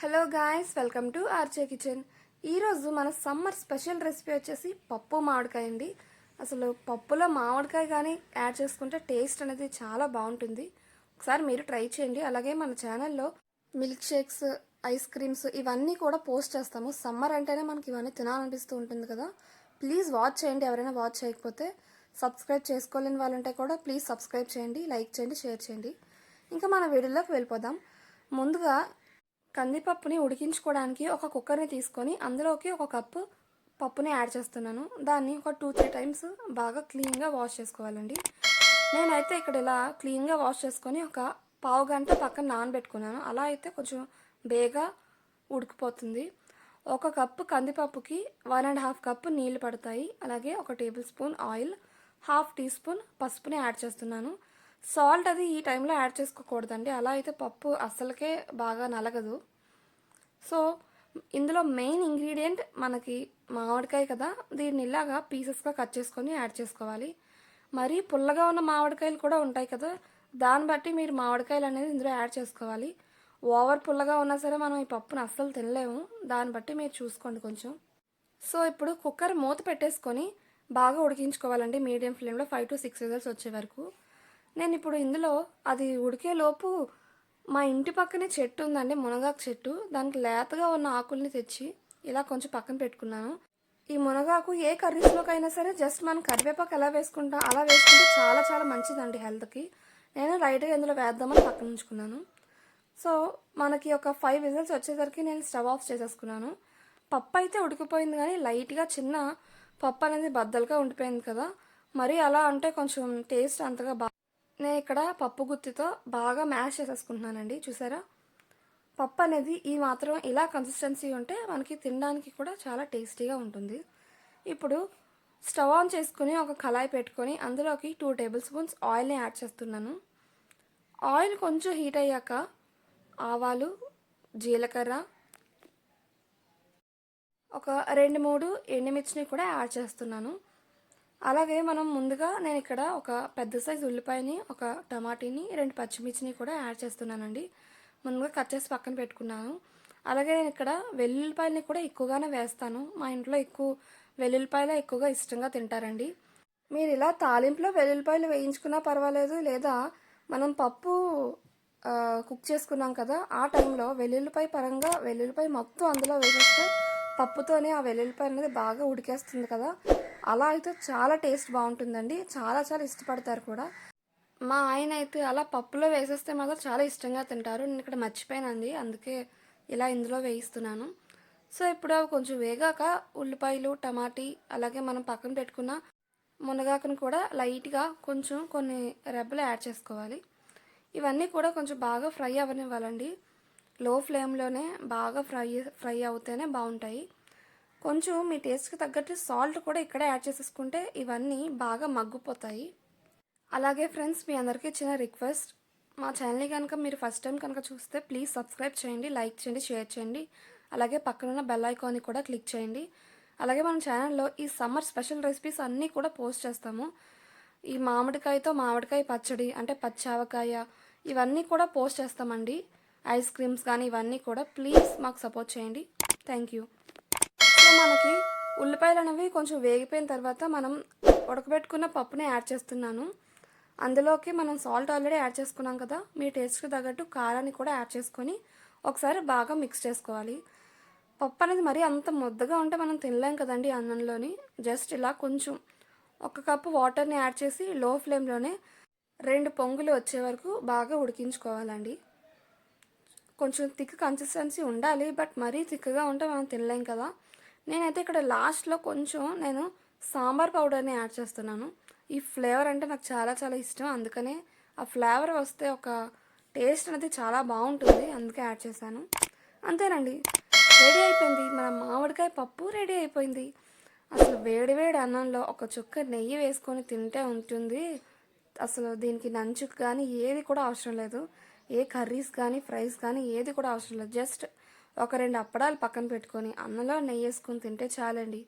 Hello guys welcome to ఆర్చే kitchen ఈరోజు మన సమ్మర్ స్పెషల్ రెసిపీ వచ్చేసి పప్పు మామిడికాయ అండి. అసలు పప్పులో మామిడికాయ కానీ యాడ్ చేసుకుంటే టేస్ట్ అనేది చాలా బాగుంటుంది. ఒకసారి మీరు ట్రై చేయండి. అలాగే మన ఛానల్లో మిల్క్ షేక్స్ ఐస్ క్రీమ్స్ ఇవన్నీ కూడా పోస్ట్ చేస్తాము. సమ్మర్ అంటేనే మనకి ఇవన్నీ తినాలనిపిస్తూ ఉంటుంది కదా. ప్లీజ్ వాచ్ చేయండి. ఎవరైనా వాచ్ చేయకపోతే సబ్స్క్రైబ్ చేసుకోలేని వాళ్ళంటే కూడా ప్లీజ్ సబ్స్క్రైబ్ చేయండి లైక్ చేయండి షేర్ చేయండి. ఇంకా మన వీడియోలోకి వెళ్ళిపోదాం. ముందుగా కందిపప్పుని ఉడికించుకోవడానికి ఒక కుక్కర్ని తీసుకొని అందులోకి ఒక కప్పు పప్పుని యాడ్ చేస్తున్నాను. దాన్ని ఒక టూ త్రీ టైమ్స్ బాగా క్లీన్గా వాష్ చేసుకోవాలండి. నేనైతే ఇక్కడ ఇలా క్లీన్గా వాష్ చేసుకొని ఒక పావు గంట పక్కన నానబెట్టుకున్నాను. అలా అయితే కొంచెం బేగా ఉడికిపోతుంది. ఒక కప్పు కందిపప్పుకి వన్ అండ్ హాఫ్ కప్పు నీళ్ళు పడతాయి. అలాగే ఒక tablespoon oil half teaspoon పసుపుని యాడ్ చేస్తున్నాను. సాల్ట్ అది ఈ టైంలో యాడ్ చేసుకోకూడదండి. అలా అయితే పప్పు అస్సలకే బాగా నలగదు. సో ఇందులో మెయిన్ ఇంగ్రీడియంట్ మనకి మామిడికాయ కదా దీన్ని ఇలాగా పీసెస్గా కట్ చేసుకొని యాడ్ చేసుకోవాలి. మరీ పుల్లగా ఉన్న మామిడికాయలు కూడా ఉంటాయి కదా దాన్ని బట్టి మీరు మామిడికాయలు అనేది ఇందులో యాడ్ చేసుకోవాలి. ఓవర్ పుల్లగా ఉన్నా సరే మనం ఈ పప్పును అస్సలు తినలేము దాన్ని బట్టి మీరు చూసుకోండి కొంచెం. సో ఇప్పుడు కుక్కర్ మూత పెట్టేసుకొని బాగా ఉడికించుకోవాలండి. మీడియం ఫ్లేమ్లో ఫైవ్ టు సిక్స్ విజల్స్ వచ్చే వరకు. నేను ఇప్పుడు ఇందులో అది ఉడికేలోపు మా ఇంటి పక్కనే చెట్టు ఉందండి మునగాకు చెట్టు. దానికి లేతగా ఉన్న ఆకుల్ని తెచ్చి ఇలా కొంచెం పక్కన పెట్టుకున్నాను. ఈ మునగాకు ఏ కర్రీస్లోకైనా సరే జస్ట్ మనం కరివేపాకు ఎలా వేసుకుంటాం అలా వేసుకుంటే చాలా చాలా మంచిదండి హెల్త్కి. నేను లైట్గా ఇందులో వేద్దామని పక్కన ఉంచుకున్నాను. సో మనకి ఒక ఫైవ్ విజల్స్ వచ్చేసరికి నేను స్టవ్ ఆఫ్ చేసేసుకున్నాను. పప్పు అయితే ఉడికిపోయింది కానీ లైట్గా చిన్న పప్పు అనేది బద్దలుగా ఉండిపోయింది కదా. మరి అలా అంటే కొంచెం టేస్ట్ అంతగా బాగా నేను ఇక్కడ పప్పు గుత్తితో బాగా మ్యాష్ చేసేసుకుంటున్నానండి చూసారా? పప్పు అనేది ఈ మాత్రం ఇలా కన్సిస్టెన్సీ ఉంటే మనకి తినడానికి కూడా చాలా టేస్టీగా ఉంటుంది. ఇప్పుడు స్టవ్ ఆన్ చేసుకుని ఒక కళాయి పెట్టుకొని అందులోకి టూ టేబుల్ స్పూన్స్ ఆయిల్ని యాడ్ చేస్తున్నాను. ఆయిల్ కొంచెం హీట్ అయ్యాక ఆవాలు జీలకర్ర ఒక రెండు మూడు ఎండుమిర్చిని కూడా యాడ్ చేస్తున్నాను. అలాగే మనం ముందుగా నేను ఇక్కడ ఒక పెద్ద సైజు ఉల్లిపాయని ఒక టమాటీని రెండు పచ్చిమిర్చిని కూడా యాడ్ చేస్తున్నానండి. ముందుగా కట్ చేసి పక్కన పెట్టుకున్నాను. అలాగే నేను ఇక్కడ వెల్లుల్లిపాయలని కూడా ఎక్కువగానే వేస్తాను. మా ఇంట్లో ఎక్కువ వెల్లుల్లిపాయలు ఎక్కువగా ఇష్టంగా తింటారండి. మీరు ఇలా తాలింపులో వెల్లుల్లిపాయలు వేయించుకున్నా పర్వాలేదు లేదా మనం పప్పు కుక్ చేసుకున్నాం కదా ఆ టైంలో వెల్లుల్లిపాయ పరంగా వెల్లుల్లిపాయ మొత్తం అందులో వేసేస్తే పప్పుతోనే ఆ వెల్లుల్లిపాయ అనేది బాగా ఉడికేస్తుంది కదా. అలా అయితే చాలా టేస్ట్ బాగుంటుందండి. చాలా చాలా ఇష్టపడతారు కూడా. మా ఆయన అయితే అలా పప్పులో వేసేస్తే మాత్రం చాలా ఇష్టంగా తింటారు. నేను ఇక్కడ మర్చిపోయానండి. అందుకే ఇలా ఇందులో వేయిస్తున్నాను. సో ఇప్పుడు అవి కొంచెం వేగాక ఉల్లిపాయలు టమాటీ అలాగే మనం పక్కన పెట్టుకున్న మునగాకును కూడా లైట్గా కొంచెం కొన్ని రెబ్బలు యాడ్ చేసుకోవాలి. ఇవన్నీ కూడా కొంచెం బాగా ఫ్రై అవ్వనివ్వాలండి. లో ఫ్లేమ్లోనే బాగా ఫ్రై ఫ్రై అవుతేనే బాగుంటాయి. కొంచెం మీ టేస్ట్కి తగ్గట్టు సాల్ట్ కూడా ఇక్కడే యాడ్ చేసేసుకుంటే ఇవన్నీ బాగా మగ్గిపోతాయి. అలాగే ఫ్రెండ్స్ మీ అందరికీ చిన్న రిక్వెస్ట్ మా ఛానల్ని కనుక మీరు ఫస్ట్ టైం కనుక చూస్తే ప్లీజ్ సబ్స్క్రైబ్ చేయండి లైక్ చేయండి షేర్ చేయండి. అలాగే పక్కనున్న బెల్ ఐకాన్ని కూడా క్లిక్ చేయండి. అలాగే మన ఛానల్లో ఈ సమ్మర్ స్పెషల్ రెసిపీస్ అన్నీ కూడా పోస్ట్ చేస్తాము. ఈ మామిడికాయతో మామిడికాయ పచ్చడి అంటే పచ్చావకాయ ఇవన్నీ కూడా పోస్ట్ చేస్తామండి. ఐస్ క్రీమ్స్ కానీ ఇవన్నీ కూడా ప్లీజ్ మాకు సపోర్ట్ చేయండి. Thank you. సో మనకి ఉల్లిపాయలు అనేవి కొంచెం వేగిపోయిన తర్వాత మనం ఉడకబెట్టుకున్న పప్పుని యాడ్ చేస్తున్నాను. అందులోకి మనం సాల్ట్ ఆల్రెడీ యాడ్ చేసుకున్నాం కదా మీ టేస్ట్కి తగ్గట్టు కారాన్ని కూడా యాడ్ చేసుకొని ఒకసారి బాగా మిక్స్ చేసుకోవాలి. పప్పు అనేది మరీ అంత ముద్దగా ఉంటే మనం తినలేం కదండి అన్నంలోని. జస్ట్ ఇలా కొంచెం ఒక కప్పు వాటర్ని యాడ్ చేసి లో ఫ్లేమ్లోనే రెండు పొంగులు వచ్చే వరకు బాగా ఉడికించుకోవాలండి. కొంచెం థిక్ కన్సిస్టెన్సీ ఉండాలి బట్ మరీ థిక్గా ఉంటే మనం తినలేం కదా. నేనైతే ఇక్కడ లాస్ట్లో కొంచెం నేను సాంబార్ పౌడర్ని యాడ్ చేస్తున్నాను. ఈ ఫ్లేవర్ అంటే నాకు చాలా చాలా ఇష్టం. అందుకనే ఆ ఫ్లేవర్ వస్తే ఒక టేస్ట్ అనేది చాలా బాగుంటుంది. అందుకే యాడ్ చేశాను. అంతేనండి. రెడీ అయిపోయింది. మన మామిడికాయ పప్పు రెడీ అయిపోయింది. అసలు వేడి వేడి అన్నంలో ఒక చుక్క నెయ్యి వేసుకొని తింటే ఉంటుంది. అసలు దీనికి నంచుకు కానీ ఏది కూడా అవసరం లేదు. ఏ కర్రీస్ కానీ ఫ్రైస్ కానీ ఏది కూడా అవసరం లేదు. జస్ట్ ఒక రెండు అప్పడాలు పక్కన పెట్టుకొని అన్నంలో నెయ్యి వేసుకొని తింటే చాలండి.